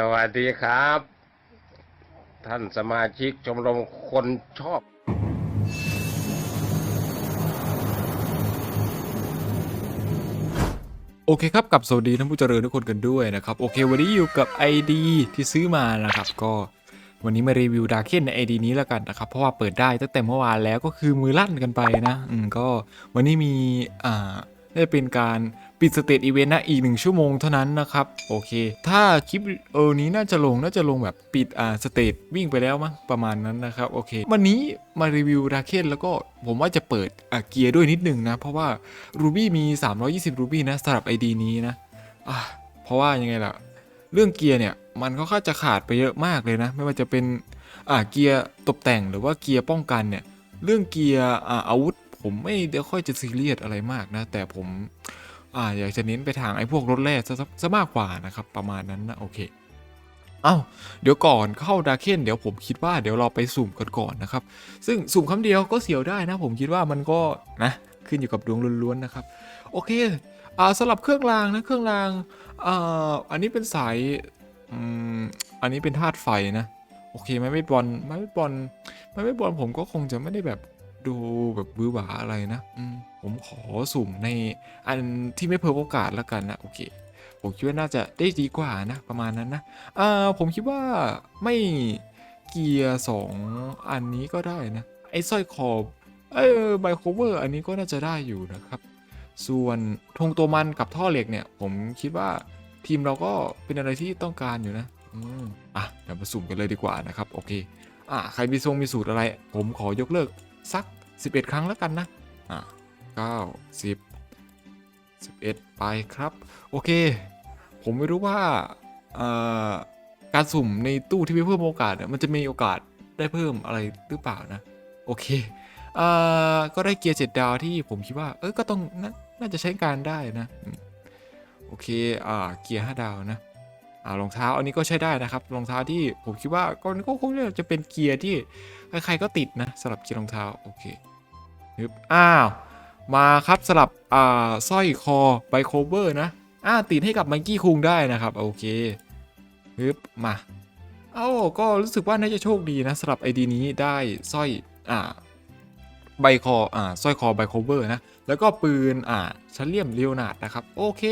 สวัสดีครับ ท่านสมาชิกชมรมคนชอบ โอเคครับกับสวัสดีท่านผู้เจริญทุกคนกันด้วยนะครับ โอเควันนี้อยู่กับ ID ที่ซื้อมานะครับก็วันนี้มารีวิวดาร์เคนใน ID นี้แล้วกันนะครับ เพราะว่าเปิดได้ตั้งแต่เมื่อวานแล้วก็คือมือลั่นกันไปนะ อืมก็วันนี้มีอ่าได้เป็นการ ปิดสเตจอีเวนต์นะอีกหนึ่งชั่วโมงเท่านั้นนะครับ โอเค ถ้าคลิปเออนี้น่าจะลงน่าจะลงแบบปิดอ่าสเตจวิ่งไปแล้วมั้งประมาณนั้นนะครับโอเค วันนี้มารีวิวดาเคนแล้วก็ผมว่าจะเปิดอ่าเกียร์ด้วยนิดนึงนะ เพราะว่ารูบี้มี 320รูบี้นะสำหรับ ID นี้นะอะเพราะว่ายังไงล่ะ เรื่องเกียร์เนี่ยมันก็ค่อนจะขาดไปเยอะมากเลยนะ ไม่ว่าจะเป็นอ่าเกียร์ตกแต่งหรือว่าเกียร์ป้องกันเนี่ยเรื่องเกียร์อ่าอาวุธ ผมไม่เดี๋ยวค่อยจะซีเรียสอะไรมากนะ แต่ผม อ่าอยากจะเน้นไปทางไอ้พวกรถแร่ซะซะะมากกว่านะครับ ประมาณนั้นนะโอเคเอ้าเดี๋ยวก่อนเข้าดาเคนเดี๋ยวผมคิดว่าเดี๋ยวเราไปสุ่มกันก่อนนะครับ ซึ่งสุ่มคำเดียวก็เสียวได้นะ ผมคิดว่ามันก็นะขึ้นอยู่กับดวงล้วนๆนะครับ โอเคอ่าสลับเครื่องรางนะเครื่องรางอ่าอันนี้เป็นสายอืมอันนี้เป็นธาตุไฟนะ โอเคไม่ไม่บอลไม่ไม่บอลไม่ไม่บอลผมก็คงจะไม่ได้แบบ ดูแบบบื้อหวาอะไรนะผมขอสุ่มในอันที่ไม่เพิ่มโอกาสแล้วกันนะโอเค ผมคิดว่าน่าจะได้ดีกว่านะประมาณนั้นนะอ่าผมคิดว่าไม่เกียร์สองอันนี้ก็ได้นะ ไอ้สร้อยคอเออไบโคเวอร์อันนี้ก็น่าจะได้อยู่นะครับ ส่วนธงตัวมันกับท่อเหล็กเนี่ย ผมคิดว่าทีมเราก็เป็นอะไรที่ต้องการอยู่นะอืมอะเดี๋ยวมาสุ่มกันเลยดีกว่านะครับ โอเค อะใครมีทรงมีสูตรอะไร ผมขอยกเลิก สัก 11 ครั้งแล้วกันนะอะ9 10 11ไปครับ โอเค ผมไม่รู้ว่าเอ่อการสุ่มในตู้ที่ไม่เพิ่มโอกาสเนี่ยมันจะมีโอกาสได้เพิ่มอะไรหรือเปล่านะ โอเคเอ่อก็ได้เกียร์เจ็ดดาวที่ผมคิดว่า เออก็ต้องนาน่าจะใช้การได้นะอืมโอเคอ่าเกียร์ห้าดาวนะ อ่ารองเท้าอันนี้ก็ใช้ได้นะครับรองเท้าที่ผมคิดว่าก็ก็คงจะเป็นเกียร์ที่ใครๆก็ติดนะสำหรับเกียร์รองเท้าโอเคฮึบอ้าวมาครับสลับอ่าสร้อยคอไบโคเวอร์นะอ่าติดให้กับมังกี้คุงได้นะครับโอเคฮึบมาเอ้าก็รู้สึกว่าน่าจะโชคดีนะสำหรับไอดีนี้ได้สร้อยอ่าใบคออ่าสร้อยคอไบโคเวอร์นะ แล้วก็ปืนอ่าชันเลียมเลโอนาดนะครับโอเค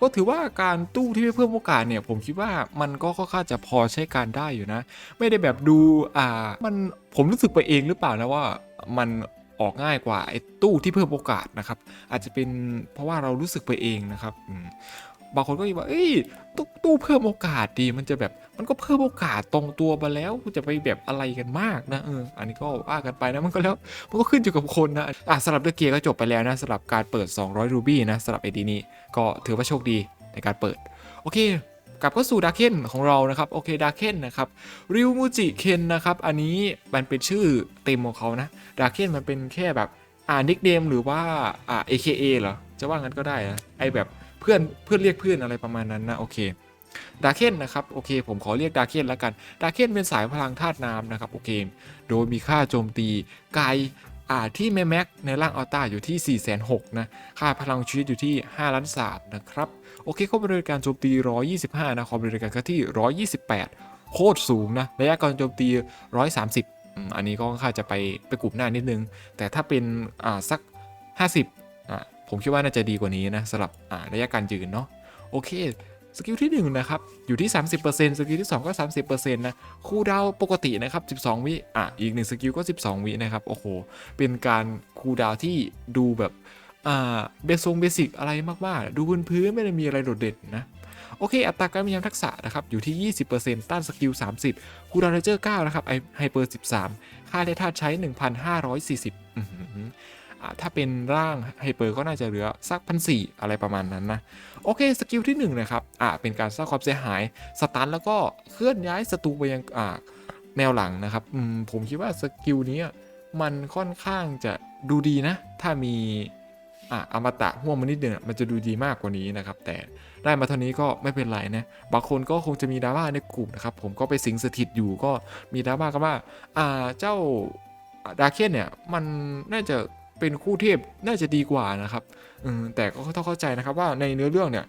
ก็ถือว่าการตู้ที่ไม่เพิ่มโอกาสเนี่ย ผมคิดว่ามันก็ค่อนข้างจะพอใช้การได้อยู่นะ ไม่ได้แบบดูอ่ามันผมรู้สึกไปเองหรือเปล่านะว่ามันออกง่ายกว่าไอ้ตู้ที่เพิ่มโอกาสนะครับอาจจะเป็นเพราะว่าเรารู้สึกไปเองนะครับอืม บางคนก็คิดว่าเอ้ยตู้ตู้เพิ่มโอกาสดีมันจะแบบมันก็เพิ่มโอกาสตรงตัวมาแล้วจะไปแบบอะไรกันมากนะเอออันนี้ก็ว่ากันไปนะมันก็แล้วมันก็ขึ้นอยู่กับคนนะอะสำหรับเดอะเกียร์ก็จบไปแล้วนะสำหรับการเปิด 200 รูบี้นะสำหรับไอดีนี้ก็ถือว่าโชคดีในการเปิด โอเคกลับเข้าสู่ดาร์เคนของเรานะครับโอเคดาร์เคนนะครับริวมูจิเคนนะครับอันนี้มันเป็นชื่อเต็มของเขานะดาร์เคนมันเป็นแค่แบบอ่านิกเนมหรือว่าอ่า AKA เหรอจะว่างั้นก็ได้นะไอแบบ เพื่อนเพื่อนเรียกเพื่อนอะไรประมาณนั้นนะโอเคดาเคนนะครับโอเคผมขอเรียกดาเคนแล้วกันดาเคนเป็นสายพลังธาตุน้ำนะครับโอเคโดยมีค่าโจมตีไกลอ่าที่แม่แม็กในร่างอัลต้าอยู่ที่ 4 6 0 0 0นะค่าพลังชีวิตอยู่ที่5ล้าน3นะครับโอเคเข้าบริการโจมตี 125 นะความบริการก็ที่ 128 โคตรสูงนะระยะการโจมตี 130อืมอันนี้ก็ค่อนข้างจะไปไปกลุ่มหน้านิดนึง แต่ถ้าเป็นอ่าสัก 50 ผมคิดว่าน่าจะดีกว่านี้นะสำหรับระยะการยืนเนาะโอเคสกิลที่1นะครับอยู่ที่ 30%สกิลที่ 2 ก็ 30%นะคูดาวปกตินะครับ 12 วิอะอีกหนึ่งสกิลก็ 12 วินะครับโอ้โหเป็นการคูดาวที่ดูแบบอ่าเบสงเบสิกอะไรมากๆ ดูพื้นพื้นๆไม่ได้มีอะไรโดดเด่นนะโอเค อัตราการมียามทักษะนะครับอยู่ที่ 20%ต้านสกิล 30 คูดาวเรเจอร์ 9 นะครับไอไฮเปอร์ 13 ค่าเลธาตุใช้ 1,540อื้อหืออ่า ถ้าเป็นร่างไฮเปอร์ก็น่าจะเหลือสักพันสี่อะไรประมาณนั้นนะโอเคสกิลที่1นนะครับอ่าเป็นการสร้างความเสียหายสตันแล้วก็เคลื่อนย้ายศัตรูไปยังอ่าแนวหลังนะครับอืมผมคิดว่าสกิลนี้มันค่อนข้างจะดูดีนะ ถ้ามีอ่าอมตะห่วงมานิดเดียวมันจะดูดีมากกว่านี้นะครับ แต่ได้มาเท่านี้ก็ไม่เป็นไรนะบางคนก็คงจะมีดราม่าในกลุ่มนะครับ ผมก็ไปสิงสถิตอยู่ก็มีดราม่ากันว่า อ่าเจ้าดาเคนเนี่ย มันน่าจะ เป็นคู่เทพน่าจะดีกว่านะครับแต่ก็ต้องเข้าใจนะครับว่าในเนื้อเรื่องเนี่ย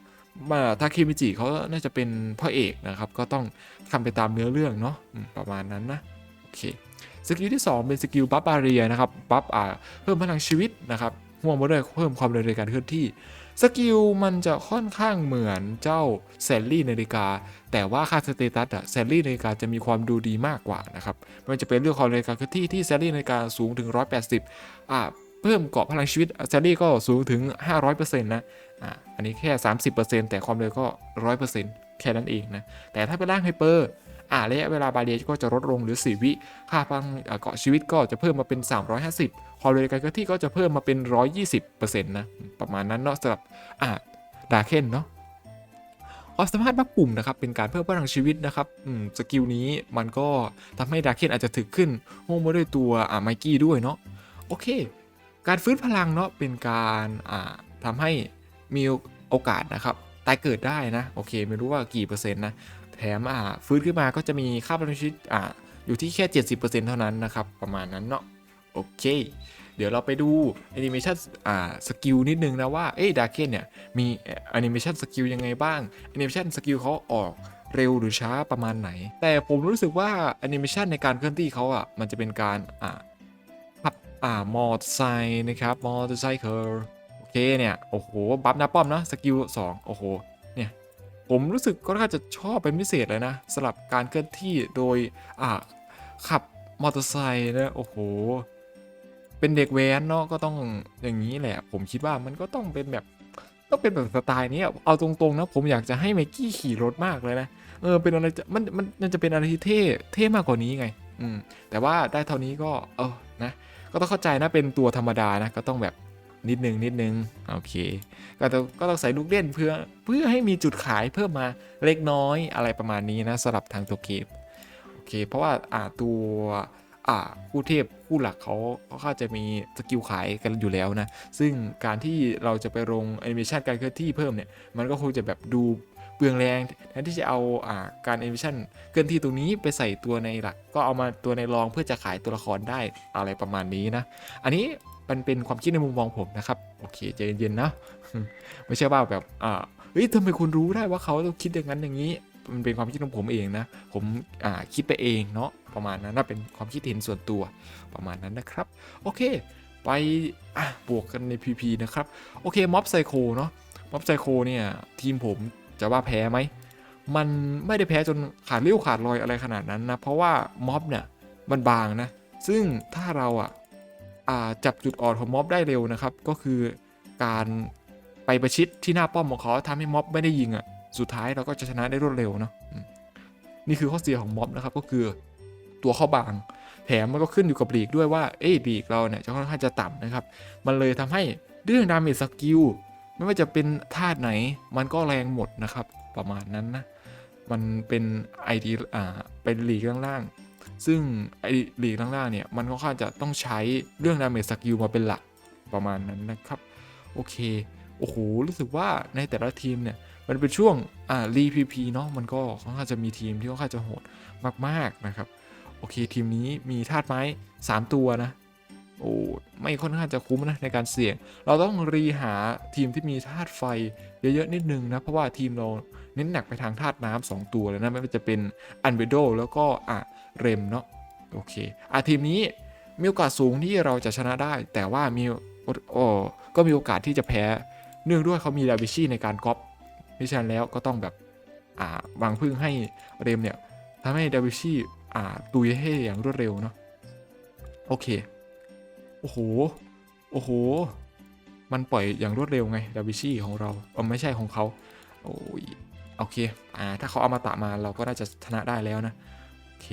มาทาเคมิจิเขาน่าจะเป็นพ่อเอกนะครับ ก็ต้องทำไปตามเนื้อเรื่องเนาะประมาณนั้นนะโอเคสกิลที่ 2 เป็นสกิลบัฟบาเรียนะครับบัฟอ่าเพิ่มพลังชีวิตนะครับห่วงมาด้วยเพิ่มความเร็วในการเคลื่อนที่สกิลมันจะค่อนข้างเหมือนเจ้าแซลลี่นาฬิกา แต่ว่าค่าสเตตัสอะแซลลี่นาฬิกาจะมีความดูดีมากกว่านะครับมันจะเป็นเรื่องความเร็วในการเคลื่อนที่ที่แซลลี่นาฬิกาสูงถึง 180อ่า เพิ่มเกาะพลังชีวิตแซลลี่ก็สูงถึง 500%นะอ่าอันนี้แค่ 30%แต่ความเร็วก็ 100%แค่นั้นเองนะแต่ถ้าเป็นร่างไฮเปอร์อ่าระยะเวลาบาเรียก็จะลดลงหรือ 4 วิ ค่าพลังเกาะชีวิตก็จะเพิ่มมาเป็น 350 ความเร็วการเคลื่อนที่ก็จะเพิ่มมาเป็น 120%นะประมาณนั้นเนาะสำหรับอ่าดาเคนเนาะความสามารถบักปุ่มนะครับเป็นการเพิ่มพลังชีวิตนะครับสกิลนี้มันก็ทำให้ดาเคนอาจจะถึกขึ้นห่วงมาด้วยตัวอ่าไมกี้ด้วยเนาะโอเค การฟื้นพลังเนาะเป็นการอ่าทำให้มีโอกาสนะครับตายเกิดได้นะโอเคไม่รู้ว่ากี่เปอร์เซ็นต์นะแถมฟื้นขึ้นมาก็จะมีค่าพลังชีวิตอ่าอยู่ที่แค่ 70%เท่านั้นนะครับประมาณนั้นเนาะโอเค เดี๋ยวเราไปดูแอนิเมชันอ่าสกิลนิดนึงนะว่าเอ้ดาเคนเนี่ยมีแอนิเมชันสกิลยังไงบ้างแอนิเมชันสกิลเขาออกเร็วหรือช้าประมาณไหน แต่ผมรู้สึกว่าแอนิเมชันในการเคลื่อนที่เขาอะมันจะเป็นการอ่า อ่ามอเตอร์ไซค์นะครับมอเตอร์ไซค์เคอร์โอเคเนี่ยโอ้โหบัฟน้าป้อมนะสกิล2โอ้โหเนี่ยผมรู้สึกก็น่าจะชอบเป็นพิเศษเลยนะสำหรับการเคลื่อนที่โดยอ่าขับมอเตอร์ไซค์นะโอ้โหเป็นเด็กแว้นเนาะก็ต้องอย่างนี้แหละ ผมคิดว่ามันก็ต้องเป็นแบบต้องเป็นแบบสไตล์นี้เอาตรงๆนะผมอยากจะให้ไมกี้ขี่รถมากเลยนะเออเป็นอะไรจะมันมันมันจะเป็นอะไรที่เท่เท่มากกว่านี้ไง อืมแต่ว่าได้เท่านี้ก็เออนะ ก็ต้องเข้าใจนะเป็นตัวธรรมดานะก็ต้องแบบนิดนึงนิดนึงโอเค ก็ต้องก็ต้องใส่ลูกเล่นเพื่อเพื่อให้มีจุดขายเพิ่มมาเล็กน้อยอะไรประมาณนี้นะสำหรับทางตัวเกมโอเค เพราะว่าอ่าตัวอ่าคู่เทพคู่หลักเขาเขาก็จะมีสกิลขายกันอยู่แล้วนะ ซึ่งการที่เราจะไปลงแอนิเมชันการเคลื่อนที่เพิ่มเนี่ย มันก็คงจะแบบดู ปลืองแรงแทนที่จะเอาอ่าการแอนิเมชันเคลื่อนที่ตรงนี้ไปใส่ตัวในหลัก ก็เอามาตัวในรองเพื่อจะขายตัวละครได้อะไรประมาณนี้นะ อันนี้มันเป็นความคิดในมุมมองผมนะครับ โอเคใจเย็นๆนะ ไม่ใช่ว่าแบบอ่าเฮ้ยทำไมคุณรู้ได้ว่าเขาต้องคิดอย่างนั้นอย่างนี้ มันเป็นความคิดของผมเองนะ ผมอ่าคิดไปเองเนาะประมาณนั้นนะเป็นความคิดเห็นส่วนตัวประมาณนั้นนะครับ โอเค ไปอะบวกกันใน PP นะครับ โอเคม็อบไซโคเนาะม็อบไซโคเนี่ยทีมผม จะว่าแพ้ไหมมันไม่ได้แพ้จนขาดเลี้ยวขาดลอยอะไรขนาดนั้นนะ เพราะว่าม็อบเนี่ยมันบางนะ ซึ่งถ้าเราอะอ่าจับจุดอ่อนของม็อบได้เร็วนะครับ ก็คือการไปประชิดที่หน้าป้อมของเขาทำให้ม็อบไม่ได้ยิงอะสุดท้ายเราก็จะชนะได้รวดเร็วเนาะนี่คือข้อเสียของม็อบนะครับก็คือตัวเข้าบาง แถมมันก็ขึ้นอยู่กับลีกด้วยว่าเอ้ยลีกเราเนี่ยจะค่อนข้างจะต่ำนะครับ มันเลยทำให้เรื่องดาเมจสกิล ไม่ว่าจะเป็นธาตุไหน มันก็แรงหมดนะครับ ประมาณนั้นนะ มันเป็นไอดีอ่าเป็นลีกล่างๆซึ่งไอลีกล่างๆเนี่ยมันก็ค่อนข้างจะต้องใช้เรื่องดาเมจสกิลมาเป็นหลักประมาณนั้นนะครับ โอเค โอ้โห รู้สึกว่าในแต่ละทีมเนี่ย มันเป็นช่วงอ่ารีพีพีเนาะมันก็ค่อนข้างจะมีทีมที่ค่อนข้างจะโหดมากๆนะครับ โอเคทีมนี้มีธาตุไม้ 3 ตัวนะ โอ้ไม่ค่อนข้างจะคุ้มนะในการเสี่ยง เราต้องรีหาทีมที่มีธาตุไฟเยอะๆนิดนึงนะ เพราะว่าทีมเราเน้นหนักไปทางธาตุน้ำสองตัวเลยนะ ไม่ว่าจะเป็นอันเบโดแล้วก็อะเรมเนาะโอเคอะทีมนี้มีโอกาสสูงที่เราจะชนะได้ แต่ว่ามีโอ้ก็มีโอกาสที่จะแพ้ เนื่องด้วยเขามีดาวิชี่ในการก๊อปมิฉะนั้นแล้วก็ต้องแบบอ่าวางพึ่งให้เรมเนี่ยทำให้ดาวิชี่อ่าตุยให้อย่างรวดเร็วเนาะโอเค โอ้โห โอ้โห มันปล่อยอย่างรวดเร็วไง ดาวิชี่ของเราเออไม่ใช่ของเขา โอ้ย โอเค อ่า ถ้าเขาเอามาตะมาเราก็น่าจะชนะได้แล้วนะ โอเค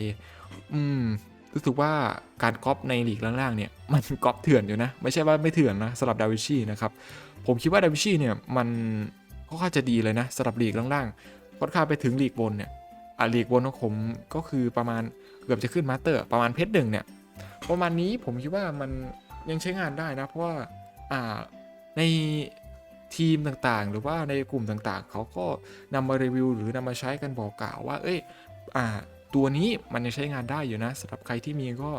อืม รู้สึกว่าการก๊อปในหลีกล่างๆเนี่ย มันก๊อปเถื่อนอยู่นะ ไม่ใช่ว่าไม่เถื่อนนะสำหรับดาวิชี่นะครับ ผมคิดว่าดาวิชี่เนี่ยมันค่อนข้างจะดีเลยนะสำหรับหลีกล่างๆค่อนข้างไปถึงหลีกบนเนี่ยอะลีกบนของผมก็คือประมาณเกือบจะขึ้นมาสเตอร์ ประมาณเพชรหนึ่งเนี่ย ประมาณนี้ผมคิดว่ามันยังใช้งานได้นะ เพราะว่าอ่าในทีมต่างๆ หรือว่าในกลุ่มต่างๆ เขาก็นำมารีวิวหรือนำมาใช้กันบอกกล่าวว่า เอ้ยอ่าตัวนี้มันยังใช้งานได้อยู่นะสำหรับใครที่มีก็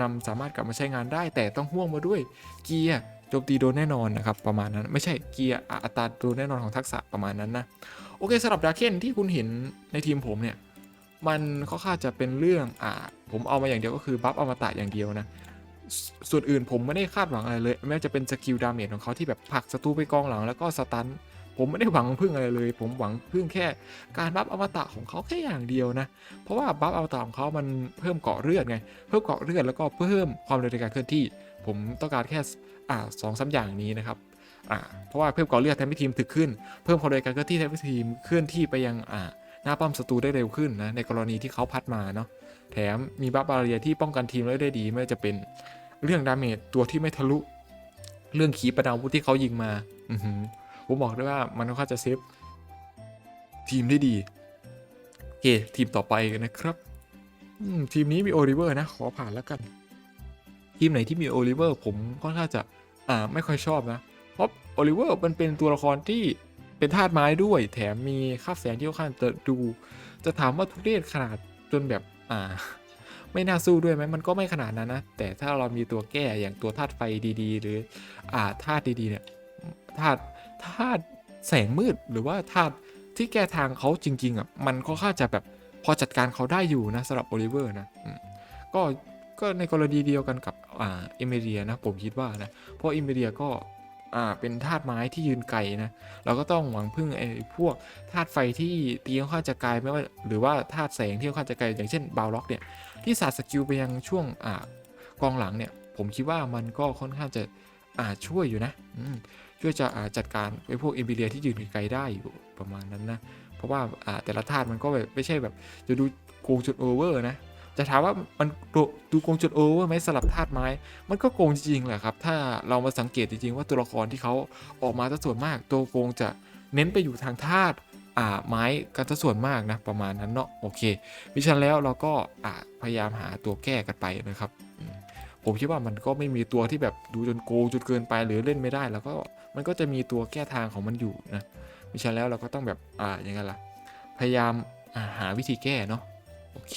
นำสามารถกลับมาใช้งานได้ แต่ต้องห่วงมาด้วยเกียร์โจมตีโดนแน่นอนนะครับประมาณนั้นไม่ใช่เกียร์อัตราโดนแน่นอนของทักษะประมาณนั้นนะโอเคสำหรับดาเคนที่คุณเห็นในทีมผมเนี่ย มันค่อนข้างจะเป็นเรื่องอ่าผมเอามาอย่างเดียวก็คือบัฟอมตะอย่างเดียวนะส่วนอื่นผมไม่ได้คาดหวังอะไรเลยไม่ว่าจะเป็นสกิลดาเมจของเขาที่แบบผลักศัตรูไปกองหลังแล้วก็สตันผมไม่ได้หวังพึ่งอะไรเลย ผมหวังพึ่งแค่การบัฟอมตะของเขาแค่อย่างเดียวนะ เพราะว่าบัฟอมตะของเขามันเพิ่มเกาะเลือดไง เพิ่มเกาะเลือดแล้วก็เพิ่มความเร็วในการเคลื่อนที่ ผมต้องการแค่อ่าสองสามอย่างนี้นะครับอ่าเพราะว่าเพิ่มเกาะเลือดทำให้ทีมถึกขึ้น เพิ่มความเร็วในการเคลื่อนที่ทำให้ทีมเคลื่อนที่ไปยังอ่า หน้าป้อมศัตรูได้เร็วขึ้นนะในกรณีที่เขาพัดมาเนาะแถมมีบัฟบาเรียที่ป้องกันทีมได้ดีไม่ว่าจะเป็นเรื่องดาเมจตัวที่ไม่ทะลุ เรื่องขีปนาวุธที่เขายิงมาอือหือผมบอกได้ว่ามันค่อนข้างจะเซฟทีมได้ดีโอเคทีมต่อไปกันนะครับทีมนี้มีโอลิเวอร์นะ ขอผ่านแล้วกัน ทีมไหนที่มีโอลิเวอร์ผมค่อนข้างจะอ่าไม่ค่อยชอบนะ เพราะโอลิเวอร์มันเป็นตัวละครที่ เป็นธาตุไม้ด้วย แถมมีค่าแสงที่ค่อนข้างจะดู จะถามว่าทุเรศขนาดจนแบบอ่า ไม่น่าสู้ด้วยไหมมันก็ไม่ขนาดนั้นนะ แต่ถ้าเรามีตัวแก้อย่างตัวธาตุไฟดีๆ หรืออ่าธาตุดีๆเนี่ยธาตุธาตุแสงมืดหรือว่าธาตุที่แก้ทางเขาจริงๆอะมันก็ค่อนข้างจะแบบพอจัดการเขาได้อยู่นะสำหรับโอลิเวอร์นะก็ก็ในกรณีเดียวกันกับอ่าเอเมเรียนะผมคิดว่านะเพราะเอเมเรียก็ อ่าเป็นธาตุไม้ที่ยืนไกลนะเราก็ต้องหวังพึ่งไอ้พวกธาตุไฟที่ตีค่อนข้างจะไกลไม่ว่าหรือว่าธาตุแสงที่ค่อนข้างจะไกลอย่างเช่นบาวล็อกเนี่ยที่สาดสกิลไปยังช่วงอ่ากองหลังเนี่ยผมคิดว่ามันก็ค่อนข้างจะอ่าช่วยอยู่นะอืช่วยจะอ่าจัดการไอ้พวกเอ i ิเลียที่ยืนไกลได้อยู่ประมาณนั้นนะ เพราะว่าอ่าแต่ละธาตุมันก็แบบไม่ใช่แบบจะดูโกงจุดโอเวอร์นะ จะถามว่ามันดูดูโกงจุดโอเวอร์ไหมสลับธาตุไม้ มันก็โกงจริงๆแหละครับ ถ้าเรามาสังเกตจริงๆ ว่าตัวละครที่เขาออกมาซะส่วนมาก ตัวโกงจะเน้นไปอยู่ทางธาตุอ่าไม้กันซะส่วนมากนะประมาณนั้นเนาะโอเคมิฉะนั้นแล้วเราก็อะพยายามหาตัวแก้กันไปนะครับ ผมคิดว่ามันก็ไม่มีตัวที่แบบดูจนโกงจนเกินไปหรือเล่นไม่ได้ แล้วก็มันก็จะมีตัวแก้ทางของมันอยู่นะมิฉะนั้นแล้วเราก็ต้องแบบอ่าอยังไงล่ะพยายามอ่าหาวิธีแก้เนาะโอเค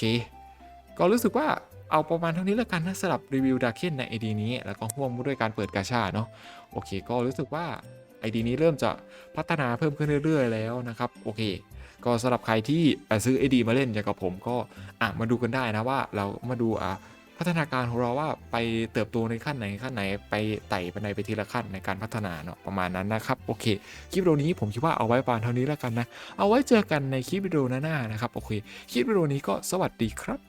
ก็รู้สึกว่าเอาประมาณเท่านี้แล้วกันนะสำหรับรีวิวดาเคนในไอดีนี้ แล้วก็ห่วงด้วยการเปิดกาชาเนาะโอเค ก็รู้สึกว่าไอดีนี้เริ่มจะพัฒนาเพิ่มขึ้นเรื่อย ๆ แล้วนะครับโอเค ก็สำหรับใครที่ซื้อ AD มาเล่นอย่างกับผมก็อะมาดูกันได้นะว่าเรามาดูอะพัฒนาการของเราว่าไปเติบโตในขั้นไหนขั้นไหนไปไต่บันไดไปทีละขั้นในการพัฒนาเนาะประมาณนั้นนะครับโอเคคลิปวิดีโอนี้ผมคิดว่าเอาไว้ประมาณเท่านี้แล้วกันนะเอาไว้เจอกันในคลิปวิดีโอหน้าๆนะครับโอเคคลิปวิดีโอนี้ก็สวัสดีครับ